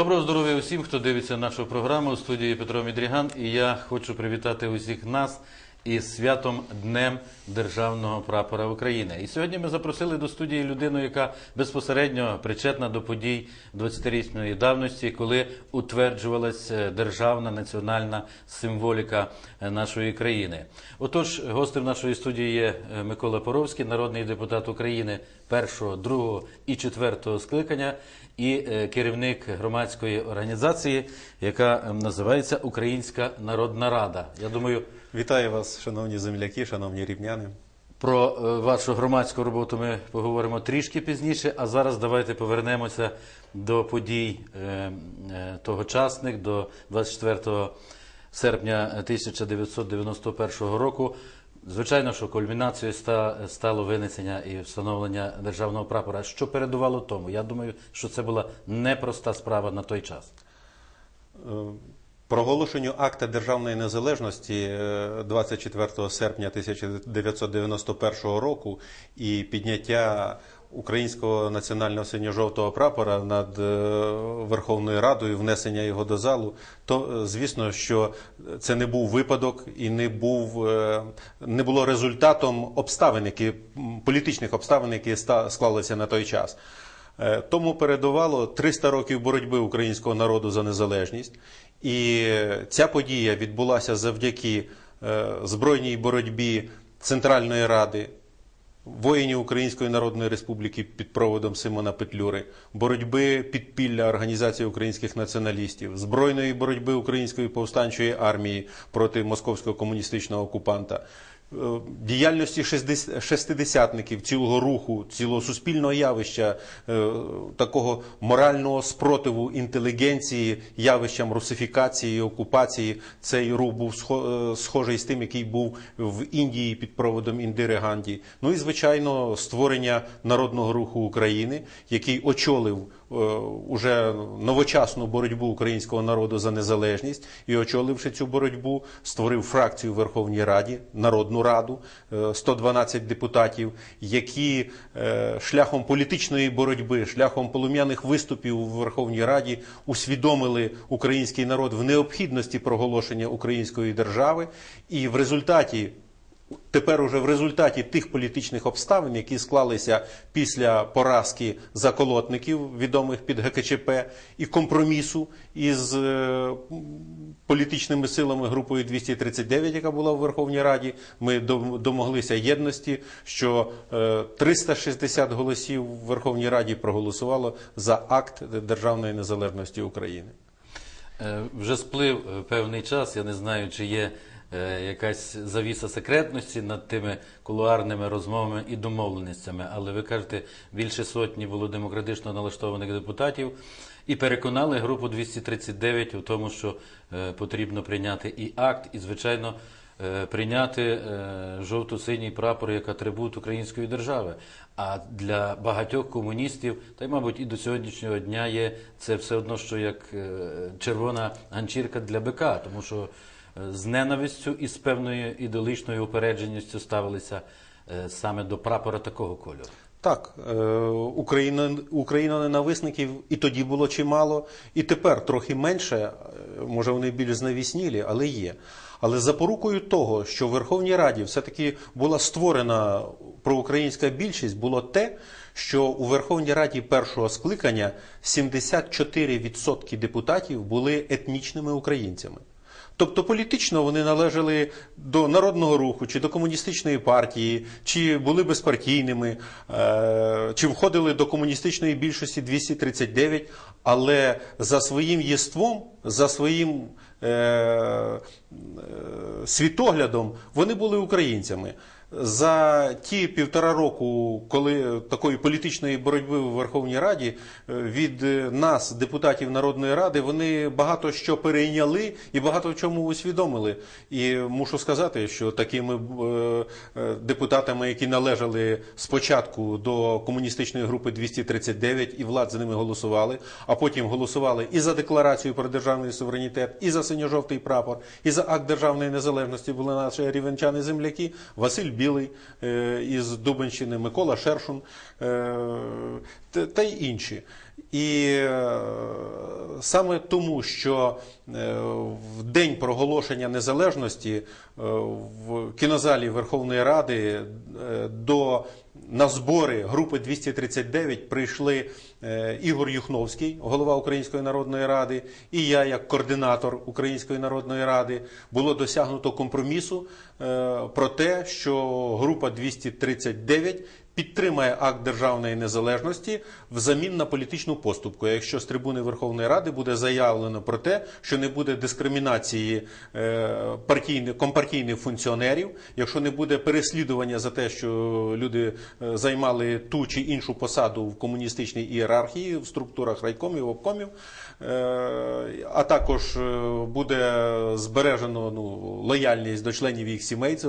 Доброго здоров'я усім, хто дивиться нашу програму у студії Петро Мідріган. І я хочу привітати усіх нас із святом Днем Державного прапора України. І сьогодні ми запросили до студії людину, яка безпосередньо причетна до подій 20-річної давності, коли утверджувалась е, державна національна символіка е, нашої країни. Отож, гостем нашої студії є е, Микола Поровський, народний депутат України першого, другого і четвертого скликання, і е, керівник громадської організації, яка е, називається Українська Народна Рада. Я думаю, Вітаю вас, шановні земляки, шановні рівняни. про е, вашу громадську роботу ми поговоримо трішки пізніше. А зараз давайте повернемося до подій е, тогочасних, до 24 серпня 1991 року. Звичайно, що кульмінацією ста- стало винесення і встановлення державного прапора. Що передувало тому? Я думаю, що це була непроста справа на той час. Е, Проголошенню акта державної незалежності е, 24 серпня 1991 року і підняття українського національного синьо-жовтого прапора над е, Верховною Радою, внесення його до залу, то е, звісно, що це не був випадок і не був е, не було результатом обставин, які політичних обставин, які склалися на той час. Тому передувало 300 років боротьби українського народу за незалежність, і ця подія відбулася завдяки збройній боротьбі Центральної Ради, воїнів Української Народної Республіки під проводом Симона Петлюри, боротьби підпілля Організації українських націоналістів, збройної боротьби Української повстанчої армії проти московського комуністичного окупанта. Е, Діяльності шестидес- шестидесятників, цілого руху, цілого суспільного явища, е, такого морального спротиву інтелігенції, явищам русифікації і окупації. Цей рух був е, схожий з тим, який був в Індії під проводом Індири Ганді. Ну і звичайно, створення народного руху України, який очолив уже новочасну боротьбу українського народу за незалежність. І, очоливши цю боротьбу, створив фракцію Верховній Раді, Народну Раду, е, 112 депутатів, які е, шляхом політичної боротьби, шляхом полум'яних виступів у Верховній Раді усвідомили український народ в необхідності проголошення української держави, і в результаті Тепер уже в результаті тих політичних обставин, які склалися після поразки заколотників, відомих під ГКЧП, і компромісу із е, політичними силами групою 239, яка була в Верховній Раді, ми домоглися єдності, що е, 360 голосів в Верховній Раді проголосувало за акт державної незалежності України. Е, Вже сплив е, певний час. Я не знаю, чи є е, якась завіса секретності над тими кулуарними розмовами і домовленостями. Але ви кажете, більше сотні було демократично налаштованих депутатів і переконали групу 239 у тому, що е, потрібно прийняти і акт, і звичайно. е, Прийняти е, жовто-синій прапор як атрибут української держави. А для багатьох комуністів, та й, мабуть, і до сьогоднішнього дня є це все одно, що як е, червона ганчірка для бика, тому що е, з ненавистю і з певною ідеологічною упередженістю ставилися е, саме до прапора такого кольору. Так, е, Україно, україноненависників і тоді було чимало, і тепер трохи менше, е, може вони більш знавіснілі, але є. Але запорукою того, що в Верховній Раді все-таки була створена проукраїнська більшість, було те, що у Верховній Раді першого скликання 74% депутатів були етнічними українцями. Тобто політично вони належали до народного руху чи до комуністичної партії, чи були безпартійними, е, чи входили до комуністичної більшості 239, але за своїм єством, за своїм е, е, світоглядом вони були українцями. За ті півтора року, коли такої політичної боротьби в Верховній Раді е, від е, нас, депутатів Народної Ради, вони багато що перейняли і багато в чому усвідомили. І мушу сказати, що такими е, депутатами, які належали спочатку до комуністичної групи 239 і влад за ними голосували, а потім голосували і за декларацію про державний суверенітет, і за синьо-жовтий прапор, і за акт державної незалежності були наші рівенчани земляки Василь Білий е, із Дубенщини, Микола Шершун е, та, й інші. І е, саме тому, що в день проголошення незалежності в кінозалі Верховної Ради до на збори групи 239 прийшли е, Ігор Юхновський, голова Української народної ради, і я, як координатор Української народної ради, було досягнуто компромісу е, про те, що група 239 підтримає акт державної незалежності взамін на політичну поступку. Якщо з трибуни Верховної Ради буде заявлено про те, що не буде дискримінації е, партійних компартійних функціонерів, якщо не буде переслідування за те, що люди е, займали ту чи іншу посаду в комуністичній ієрархії в структурах райкомів, обкомів, а також е, буде збережено ну, лояльність до членів їх сімей, це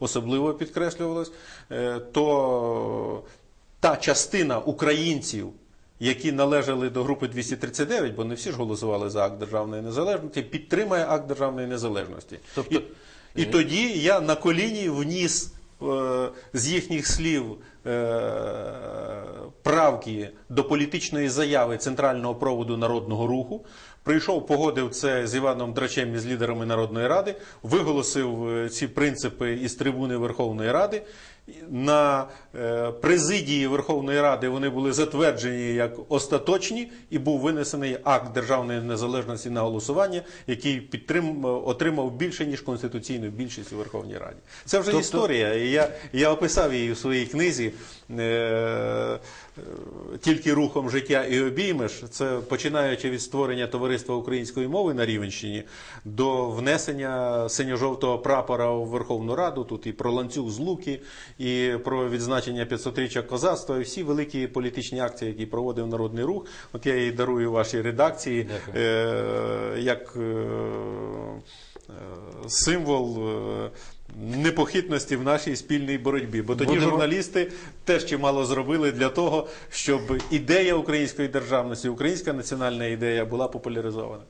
особливо підкреслювалось, е, то та частина українців, які належали до групи 239, бо не всі ж голосували за акт державної незалежності, підтримає акт державної незалежності. Тобто- і, і тоді я на коліні вніс е, з їхніх слів е, правки до політичної заяви Центрального проводу народного руху. Прийшов, погодив це з Іваном Драчем і з лідерами Народної Ради, виголосив е, ці принципи із трибуни Верховної Ради. На е, президії Верховної Ради вони були затверджені як остаточні, і був винесений акт державної незалежності на голосування, який підтрим, отримав більше ніж конституційну більшість у Верховній Раді. Це вже Тобто- історія. Я, я описав її у своїй книзі. Е, е, тільки рухом життя і обіймеш, це починаючи від створення товариства української мови на Рівенщині до внесення синьо-жовтого прапора в Верховну Раду. Тут і про ланцюг з луки, і про відзначення 500-річчя козацтва, і всі великі політичні акції, які проводив народний рух. От я її дарую вашій редакції Дякую. е, як е, е, символ. е, Непохитності в нашій спільній боротьбі, бо тоді Будемо- журналісти теж чимало зробили для того, щоб ідея української державності, українська національна ідея була популяризована.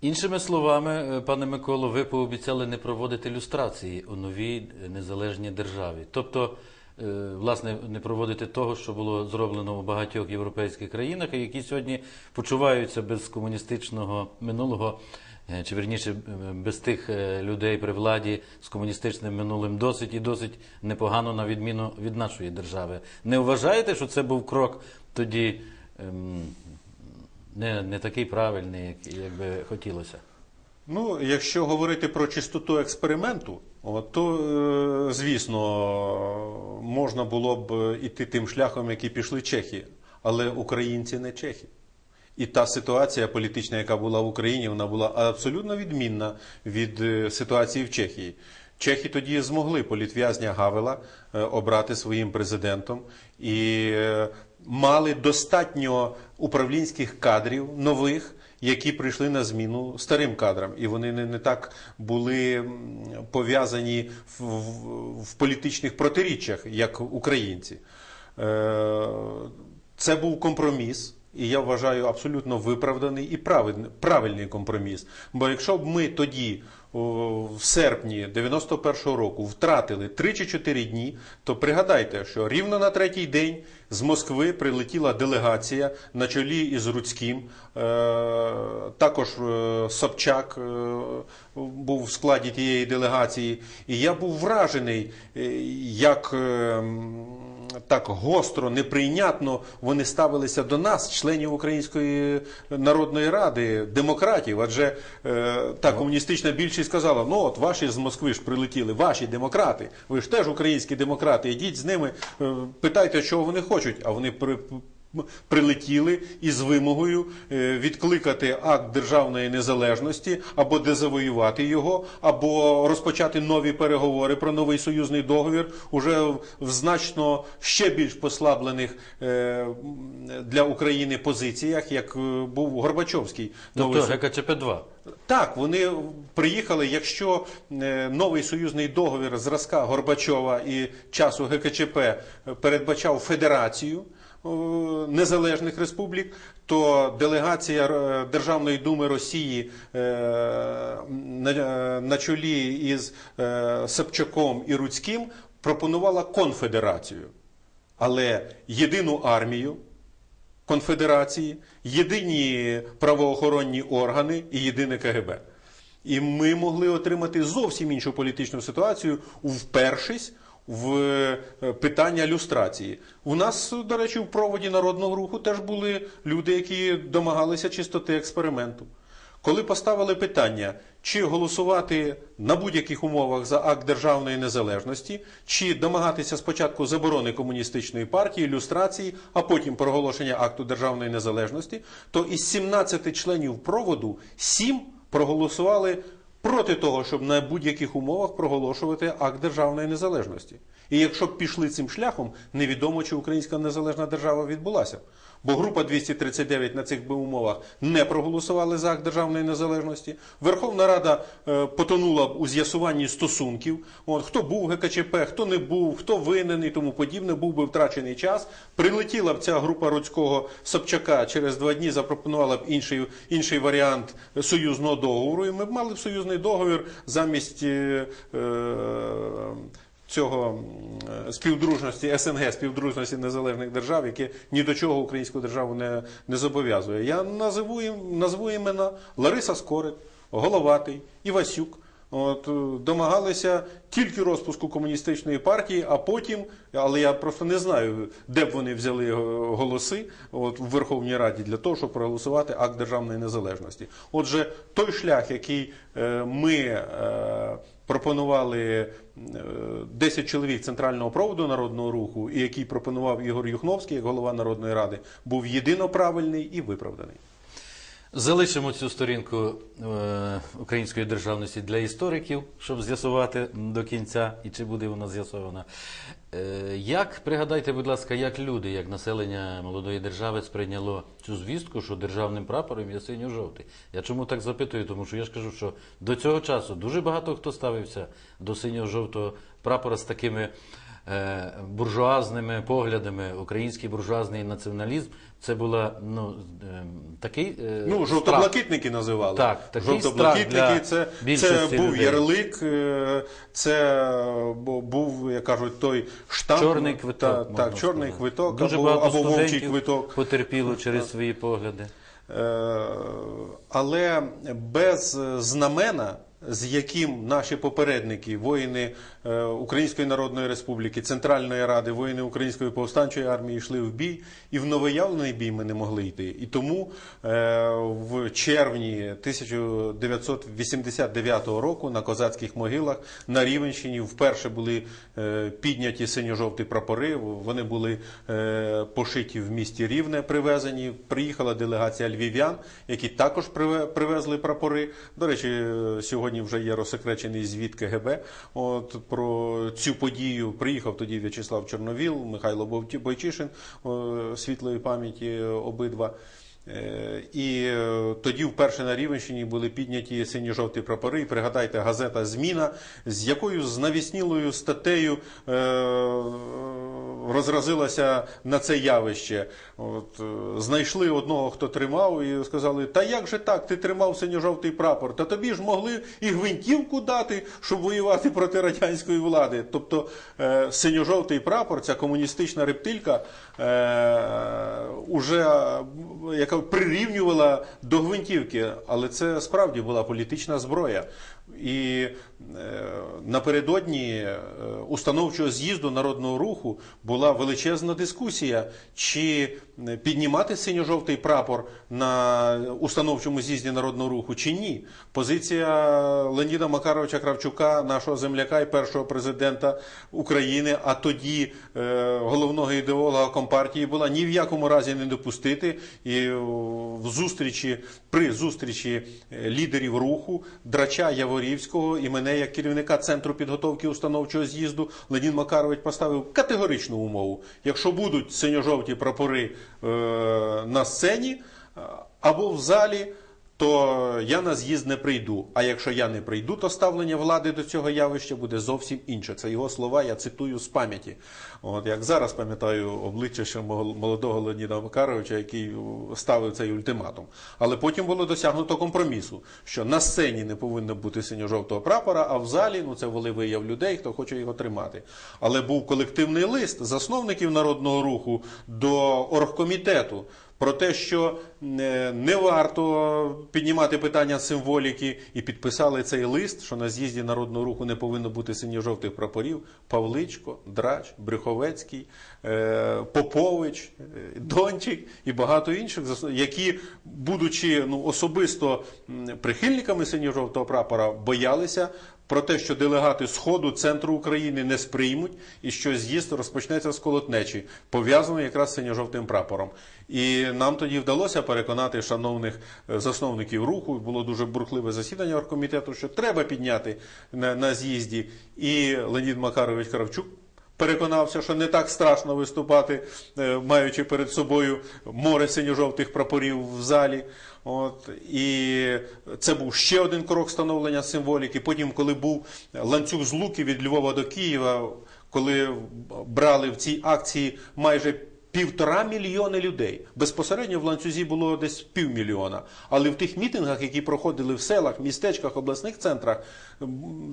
Іншими словами, е, пане Миколо, ви пообіцяли не проводити люстрації у новій е, незалежній державі. Тобто, е, власне, не проводити того, що було зроблено у багатьох європейських країнах, які сьогодні почуваються без комуністичного минулого, е, чи верніше е, без тих е, людей при владі з комуністичним минулим досить і досить непогано на відміну від нашої держави. Не вважаєте, що це був крок тоді? ем, не, не такий правильний, як, як би хотілося. Ну, якщо говорити про чистоту експерименту, то, е, звісно, можна було б іти тим шляхом, який пішли чехи. Але українці не чехи. І та ситуація політична, яка була в Україні, вона була абсолютно відмінна від е, ситуації в Чехії. Чехи тоді змогли політв'язня Гавела е, обрати своїм президентом і е, мали достатньо управлінських кадрів нових, які прийшли на зміну старим кадрам, і вони не, не так були пов'язані в, в, в політичних протиріччях, як українці. Е, Це був компроміс. І я вважаю абсолютно виправданий і правильний, компроміс. Бо якщо б ми тоді, в серпні 91-го року, втратили 3 чи 4 дні, то пригадайте, що рівно на третій день з Москви прилетіла делегація на чолі із Руцьким. Е, також е, Собчак е, був в складі тієї делегації. І я був вражений, як. Так гостро, неприйнятно вони ставилися до нас, членів Української народної ради, демократів. Адже е, та комуністична більшість сказала: ну от ваші з Москви ж прилетіли, ваші демократи, ви ж теж українські демократи, ідіть з ними, е, питайте, чого вони хочуть. А вони при. Прилетіли із вимогою е, відкликати акт державної незалежності або дезавоювати його, або розпочати нові переговори про новий союзний договір уже в значно ще більш послаблених е, для України позиціях, як е, був Горбачовський Тобто со- ГКЧП-2. так, вони приїхали. Якщо новий союзний договір зразка Горбачова і часу ГКЧП передбачав федерацію, незалежних республік, то делегація е, Державної думи Росії е, на, е, чолі із е, Собчаком і Руцьким пропонувала конфедерацію, але єдину армію конфедерації, єдині правоохоронні органи і єдине КГБ. І ми могли отримати зовсім іншу політичну ситуацію, впершись в е, питання люстрації. У нас, до речі, в проводі народного руху теж були люди, які домагалися чистоти експерименту. Коли поставили питання, чи голосувати на будь-яких умовах за акт державної незалежності, чи домагатися спочатку заборони комуністичної партії, люстрації, а потім проголошення акту державної незалежності, то із 17 членів проводу 7 проголосували проти того, щоб на будь-яких умовах проголошувати акт державної незалежності. І якщо б пішли цим шляхом, невідомо, чи українська незалежна держава відбулася. Бо група 239 на цих би умовах не проголосували за акт державної незалежності. Верховна Рада е, потонула б у з'ясуванні стосунків. От, хто був ГКЧП, хто не був, хто винен і тому подібне, був би втрачений час. Прилетіла б ця група Руцького Собчака через два дні, запропонувала б інший, інший варіант союзного договору. І ми б мали б союзний договір замість. Е, е, цього співдружності СНГ, співдружності незалежних держав, яке ні до чого українську державу не, не зобов'язує. Я назву, їм- назву імена Лариса Скорик, Головатий, Івасюк. От, е, домагалися тільки розпуску комуністичної партії, а потім, але я просто не знаю, де б вони взяли е, голоси от, в Верховній Раді для того, щоб проголосувати акт державної незалежності. Отже, той шлях, який е, ми е, пропонували е, 10 чоловік центрального проводу народного руху, і який пропонував Ігор Юхновський як голова Народної ради, був єдино правильний і виправданий. Залишимо цю сторінку е, української державності для істориків, щоб з'ясувати до кінця, і чи буде вона з'ясована. Е, як пригадайте, будь ласка, як люди, як населення молодої держави сприйняло цю звістку, що державним прапором є синьо-жовтий? Я чому так запитую? Тому що я ж кажу, що до цього часу дуже багато хто ставився до синьо-жовтого прапора з такими. е, Буржуазними поглядами, український буржуазний націоналізм, це була ну е, такий е, Ну, жовто-блакитники називали. Так, такий жовто-блакитники це, це був людей. ярлик, е, це був, як кажуть, той штамп. Чорний квиток. Та- так, чорний сказати. квиток Дуже або, багато або вовчий квиток. потерпіло через свої погляди. Але без знамена, з яким наші попередники, воїни е, Української Народної Республіки, Центральної Ради, воїни Української повстанчої армії йшли в бій, і в новоявлений бій ми не могли йти. І тому е, в червні 1989 року на козацьких могилах на Рівенщині вперше були е, підняті синьо-жовті прапори. Вони були пошиті в місті Рівне, привезені. Приїхала делегація львів'ян, які також приве- привезли прапори. До речі, е, сьогодні вже є розсекречений звіт КГБ. От про цю подію приїхав тоді В'ячеслав Чорновіл, Михайло Бойчишин світлої пам'яті обидва. Е, І е, тоді вперше на Рівенщині були підняті синьо-жовті прапори. І пригадайте, газета Зміна, з якою знавіснілою статтею е, розразилася на це явище. От, знайшли одного, хто тримав, і сказали: Та як же так? Ти тримав синьо-жовтий прапор? Та тобі ж могли і гвинтівку дати, щоб воювати проти радянської влади. Тобто синьо-жовтий прапор, ця комуністична рептилька, е, уже яка прирівнювала до гвинтівки, але це справді була політична зброя. І е, напередодні е, установчого з'їзду народного руху була величезна дискусія, чи е, піднімати синьо-жовтий прапор на установчому з'їзді народного руху, чи ні. Позиція Леоніда Макаровича Кравчука, нашого земляка і першого президента України, а тоді головного ідеолога Компартії, була ні в якому разі не допустити. І в зустрічі при зустрічі лідерів руху Драча Яворівського і мене як керівника центру підготовки установчого з'їзду Ленін Макарович поставив категоричну умову: якщо будуть синьо-жовті прапори е, на сцені е, або в залі. То я на з'їзд не прийду. А якщо я не прийду, то ставлення влади до цього явища буде зовсім інше. Це його слова, я цитую з пам'яті. От як зараз пам'ятаю обличчя ще молодого Леоніда Макаровича, який ставив цей ультиматум. Але потім було досягнуто компромісу, що на сцені не повинно бути синьо-жовтого прапора, а в залі ну це волевияв людей, хто хоче його тримати. Але був колективний лист засновників народного руху до оргкомітету про те, що е, не варто піднімати питання символіки, і підписали цей лист, що на з'їзді народного руху не повинно бути синьо-жовтих прапорів. Павличко, Драч, Брюховецький, е, Попович, е, Дончик і багато інших, які, будучи ну, особисто прихильниками синьо-жовтого прапора, боялися. Про те, що делегати Сходу, центру України не сприймуть, і що з'їзд розпочнеться з колотнечі, пов'язаний якраз синьо-жовтим прапором. І нам тоді вдалося переконати шановних е, засновників руху. Було дуже бурхливе засідання оргкомітету, що треба підняти на, на з'їзді. І Леонід Макарович Кравчук переконався, що не так страшно виступати, е, маючи перед собою море синьо-жовтих прапорів в залі. От і це був ще один крок становлення символіки. Потім, коли був ланцюг з луки від Львова до Києва, коли брали в цій акції майже півтора мільйони людей. Безпосередньо в ланцюзі було десь півмільйона. Але в тих мітингах, які проходили в селах, містечках, обласних центрах,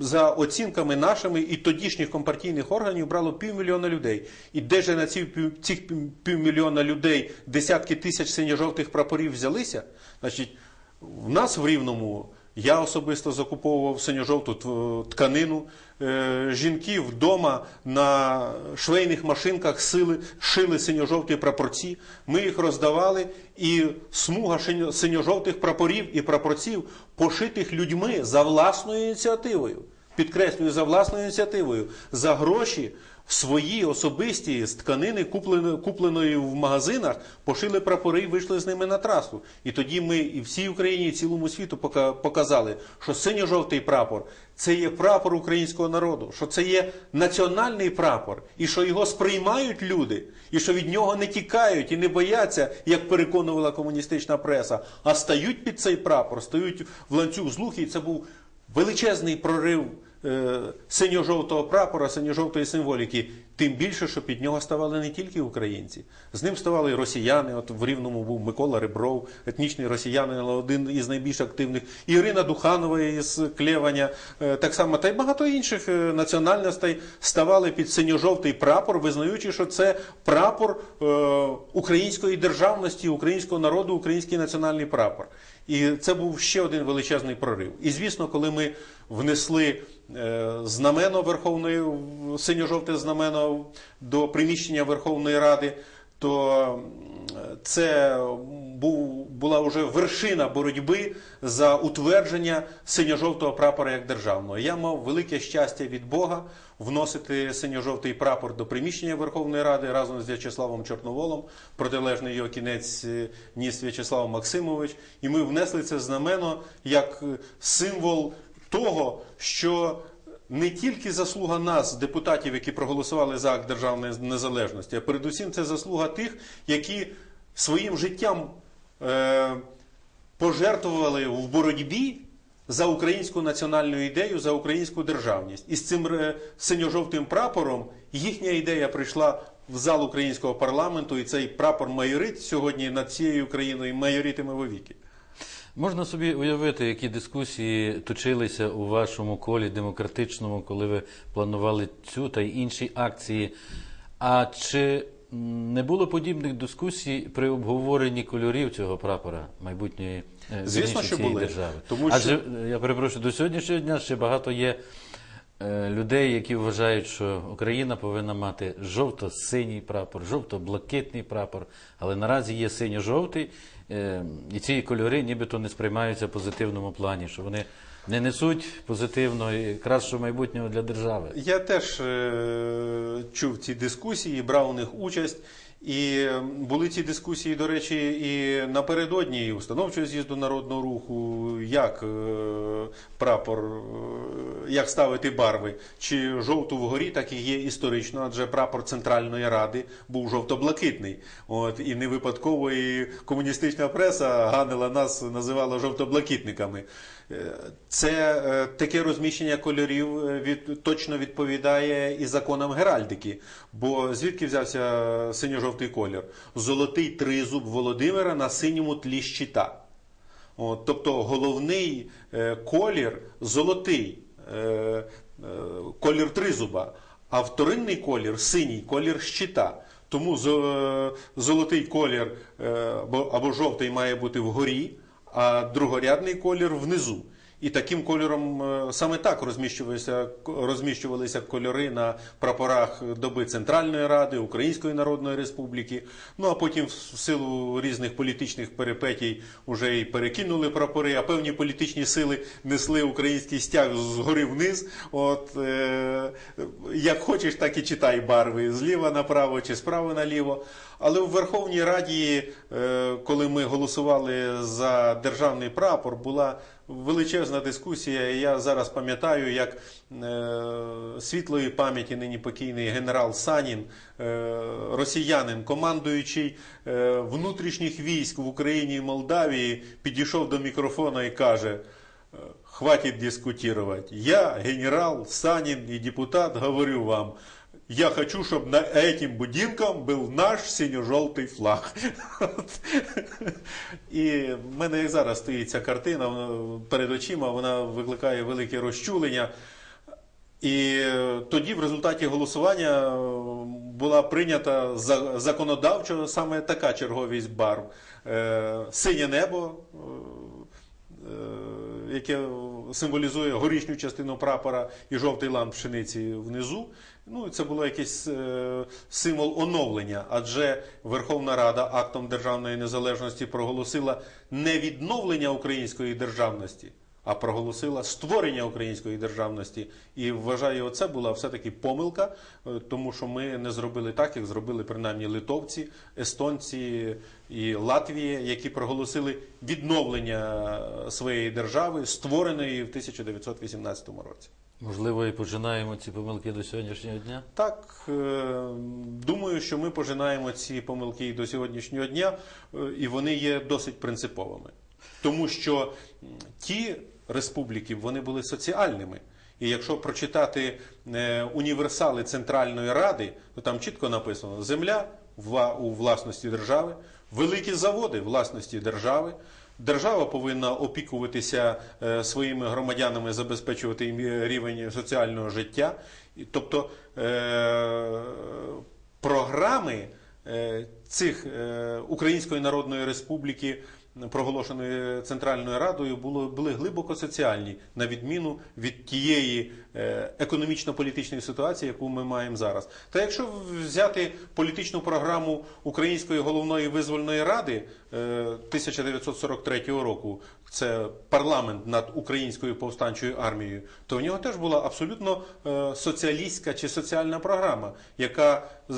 за оцінками нашими і тодішніх компартійних органів брало півмільйона людей. І де ж на ці цих півмільйона людей десятки тисяч синьо-жовтих прапорів взялися? Значить, в нас в Рівному я особисто закуповував синьо-жовту тканину. Е, Жінки вдома на швейних машинках сили, шили синьо-жовті прапорці. Ми їх роздавали, і смуга синьо-жовтих прапорів і прапорців, пошитих людьми за власною ініціативою. Підкреслюю, за власною ініціативою, за гроші свої особисті з тканини, купленої, в магазинах, пошили прапори і вийшли з ними на трасу. І тоді ми і всій Україні, і цілому світу показали, що синьо-жовтий прапор це є прапор українського народу, що це є національний прапор, і що його сприймають люди, і що від нього не тікають і не бояться, як переконувала комуністична преса, а стають під цей прапор, стають в ланцюг з лухи. І це був величезний прорив синьо-жовтого прапора, синьо-жовтої символіки. Тим більше, що під нього ставали не тільки українці, з ним ставали і росіяни. От в Рівному був Микола Ребров, етнічний росіянин, але один із найбільш активних. Ірина Духанова із Клеваня, е, так само, та й багато інших е, національностей ставали під синьо-жовтий прапор, визнаючи, що це прапор е, української державності, українського народу, український національний прапор. І це був ще один величезний прорив. І звісно, коли ми внесли е, знамено Верховної синьо-жовте знамено до приміщення Верховної Ради, то це був, була вже вершина боротьби за утвердження синьо-жовтого прапора як державного. Я мав велике щастя від Бога вносити синьо-жовтий прапор до приміщення Верховної Ради разом з В'ячеславом Чорноволом. Протилежний його кінець е, ніс В'ячеслав Максимович. І ми внесли це знамено як е, символ того, що не тільки заслуга нас, депутатів, які проголосували за акт державної незалежності, а передусім це заслуга тих, які своїм життям е, пожертвували в боротьбі за українську національну ідею, за українську державність. І з цим е, синьо-жовтим прапором їхня ідея прийшла в зал українського парламенту, і цей прапор майорить сьогодні над цією країною майоритиме вовіки. Можна собі уявити, які дискусії точилися у вашому колі демократичному, коли ви планували цю та й інші акції. А чи не було подібних дискусій при обговоренні кольорів цього прапора майбутньої е, Звісно, що цієї були. держави? Тому що- Адже я перепрошую, до сьогоднішнього дня ще багато є людей, які вважають, що Україна повинна мати жовто-синій прапор, жовто-блакитний прапор, але наразі є синьо-жовтий, е, і ці кольори нібито не сприймаються в позитивному плані, що вони не несуть позитивного і кращого майбутнього для держави. Я теж е, чув ці дискусії, брав у них участь. І були ці дискусії, до речі, і напередодні і установчого з'їзду народного руху, як е, прапор, е, як ставити барви, чи жовту вгорі, так і є історично, адже прапор Центральної Ради був жовто-блакитний. От, і не випадково і комуністична преса ганила нас, називала жовто-блакитниками. Е, Це е, таке розміщення кольорів е, від, точно відповідає і законам геральдики. Бо звідки взявся синьо-жовтий колір? Золотий тризуб Володимира на синьому тлі щита. От, тобто головний колір золотий, колір тризуба, а вторинний колір синій, колір щита. Тому золотий колір або жовтий має бути вгорі, а другорядний колір внизу. І таким кольором е, саме так розміщувалися, розміщувалися кольори на прапорах доби Центральної Ради, Української Народної Республіки. Ну а потім, в силу різних політичних перипетій, вже і перекинули прапори, а певні політичні сили несли український стяг згори вниз. От е, як хочеш, так і читай барви зліва направо чи справа наліво. Але в Верховній Раді, е, коли ми голосували за державний прапор, була величезна дискусія. І Я зараз пам'ятаю, як е, світлої пам'яті нині покійний генерал Санін, е, росіянин, командуючий е, внутрішніх військ в Україні і Молдавії, підійшов до мікрофона і каже. «Э, Хватит дискутировать. Я, генерал Санин и депутат, говорю вам, я хочу, чтобы на этим будинком был наш синьо-жовтий флаг. І в мене як зараз стоїть ця картина вона перед очима, вона викликає велике розчулення. І е, тоді в результаті голосування е, була прийнята за- законодавчо саме така черговість барв. Е, Синє небо, е, е, яке символізує горішню частину прапора і жовтий лан пшениці внизу. Ну, це було якийсь е, символ оновлення, адже Верховна Рада актом державної незалежності проголосила не відновлення української державності, а проголосила створення української державності. І вважаю, оце була все-таки помилка, е, тому що ми не зробили так, як зробили принаймні литовці, естонці і Латвія, які проголосили відновлення своєї держави, створеної в 1918 році. Можливо, і починаємо ці помилки до сьогоднішнього дня. Так, е, думаю, що ми пожинаємо ці помилки і до сьогоднішнього дня, е, і вони є досить принциповими. Тому що ті республіки вони були соціальними. І якщо прочитати е, універсали Центральної Ради, то там чітко написано: земля у власності держави, великі заводи власності держави. Держава повинна опікуватися е, своїми громадянами, забезпечувати їм рівень соціального життя. Тобто е, програми е, цих е, Української Народної Республіки, проголошеної Центральною Радою, були глибоко соціальні, на відміну від тієї е, економічно-політичної ситуації, яку ми маємо зараз. Та якщо взяти політичну програму Української головної визвольної ради е, 1943 року, це парламент над українською повстанчою армією, то в нього теж була абсолютно е, соціалістська чи соціальна програма, яка е,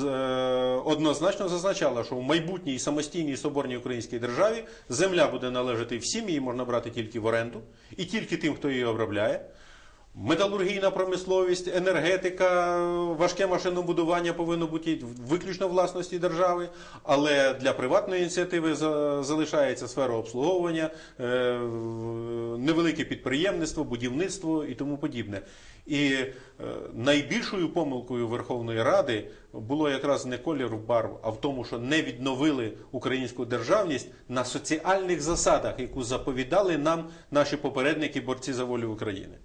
однозначно зазначала, що в майбутній самостійній соборній українській державі земля буде належати всім, її можна брати тільки в оренду і тільки тим, хто її обробляє. Металургійна промисловість, енергетика, важке машинобудування повинно бути виключно власності держави, але для приватної ініціативи за- залишається сфера обслуговування, е, невелике підприємництво, будівництво і тому подібне. І е, найбільшою помилкою Верховної Ради було якраз не колір барв, а в тому, що не відновили українську державність на соціальних засадах, яку заповідали нам наші попередники, борці за волю України.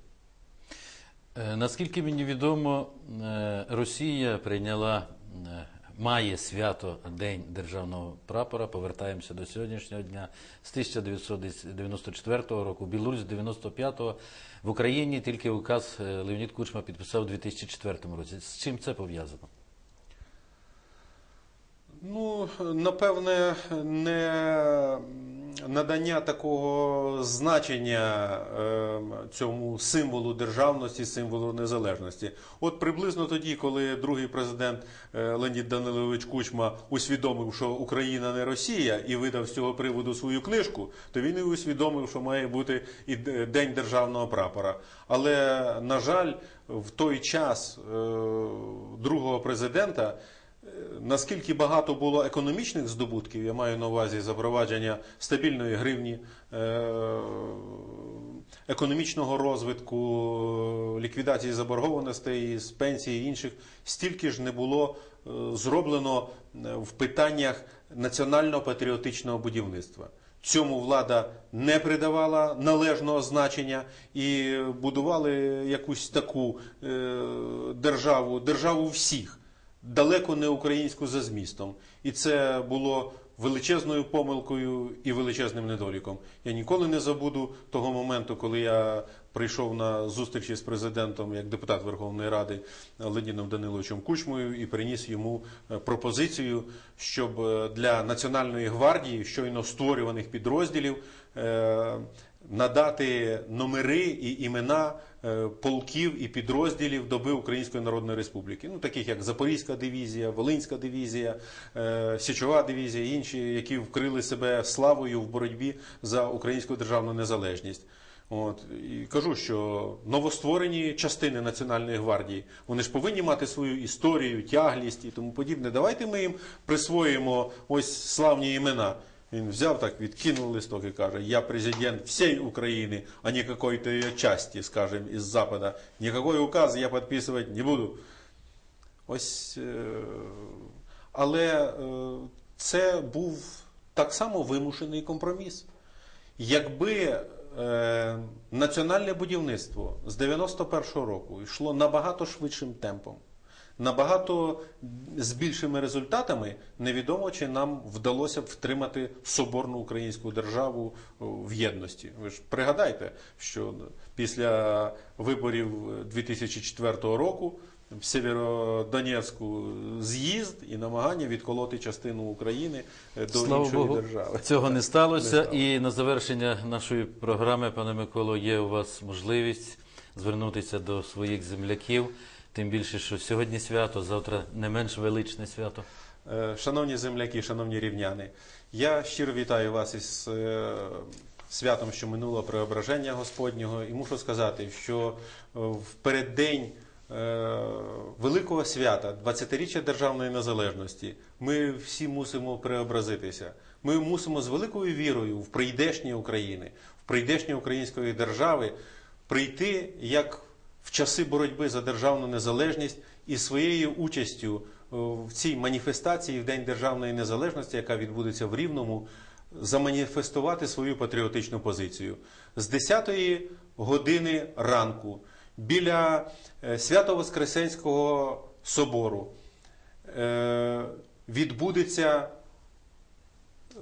Е, Наскільки мені відомо, е, Росія прийняла, е, має свято День державного прапора. Повертаємося до сьогоднішнього дня з 1994 року, Білорусь з 95-го. В Україні тільки указ Леонід Кучма підписав у 2004 році. З чим це пов'язано? Ну, напевне, не надання такого значення е, цьому символу державності, символу незалежності. От приблизно тоді, коли другий президент е, Леонід Данилович Кучма усвідомив, що Україна не Росія, і видав з цього приводу свою книжку, то він і усвідомив, що має бути і День державного прапора. Але, на жаль, в той час е, другого президента. Наскільки багато було економічних здобутків, я маю на увазі запровадження стабільної гривні, е, економічного розвитку, ліквідації заборгованостей з пенсії і інших, стільки ж не було е, зроблено е, в питаннях національно-патріотичного будівництва. Цьому влада не придавала належного значення і будували якусь таку державу, державу всіх далеко не українську за змістом. І це було величезною помилкою і величезним недоліком. Я ніколи не забуду того моменту, коли я прийшов на зустрічі з президентом як депутат Верховної Ради Леонідом Даниловичем Кучмою і приніс йому е, пропозицію, щоб е, для Національної гвардії щойно створюваних підрозділів е, надати номери і імена е, полків і підрозділів доби Української Народної Республіки, ну таких як Запорізька дивізія, Волинська дивізія, е, Січова дивізія, інші, які вкрили себе славою в боротьбі за українську державну незалежність. От і кажу, що новостворені частини Національної гвардії вони ж повинні мати свою історію, тяглість і тому подібне. Давайте ми їм присвоїмо ось славні імена. Він взяв так, відкинув листок і каже: Я президент всієї України, а не какой-то її часті, скажем, із Запада. Никакой указ я підписувати не буду. Ось, е, але е, це був так само вимушений компроміс. Якби е, національне будівництво з 91-го року йшло набагато швидшим темпом, набагато з більшими результатами, невідомо чи нам вдалося б втримати соборну українську державу в єдності. Ви ж пригадайте, що після виборів 2004 року в Сєвєродонецьку з'їзд і намагання відколоти частину України е, до Слава іншої Богу, держави. цього не сталося. Не сталося. І на завершення нашої програми, пане Миколо, є у вас можливість звернутися до своїх земляків. Тим більше, що сьогодні свято, завтра не менш величне свято. Е, Шановні земляки, шановні рівняни, я щиро вітаю вас із е, святом, що минуло преображення Господнього, і мушу сказати, що е, в переддень великого свята, 20-річчя державної незалежності, ми всі мусимо преобразитися. Ми мусимо з великою вірою в прийдешнє України, в прийдешнє української держави прийти як в часи боротьби за державну незалежність і своєю участю е, в цій маніфестації в День державної незалежності, яка відбудеться в Рівному, заманіфестувати свою патріотичну позицію. З 10-ї години ранку біля е, Свято-Воскресенського собору е, відбудеться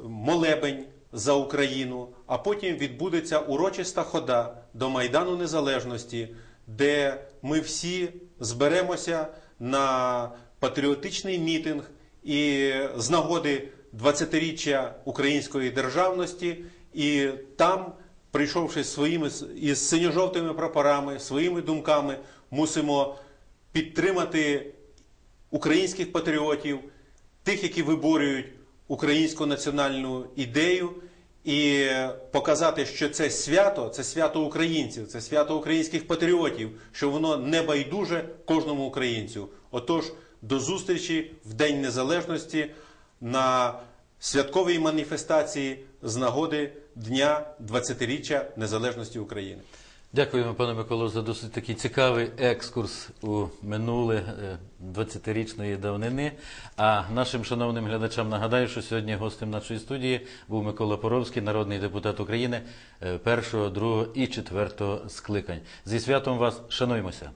молебень за Україну, а потім відбудеться урочиста хода до Майдану Незалежності, де ми всі зберемося на патріотичний мітинг і з нагоди 20-річчя української державності, і там, прийшовши своїми із синьо-жовтими прапорами, своїми думками, мусимо підтримати українських патріотів, тих, які виборюють українську національну ідею, і показати, що це свято, це свято українців, це свято українських патріотів, що воно не байдуже кожному українцю. Отож, до зустрічі в День Незалежності на святковій маніфестації з нагоди Дня 20-річчя Незалежності України. Дякуємо, пане Миколо, за досить такий цікавий екскурс у минуле е, 20-річної давнини. А нашим шановним глядачам нагадаю, що сьогодні гостем нашої студії був Микола Поровський, народний депутат України е, першого, другого і четвертого скликань. Зі святом вас шануємося.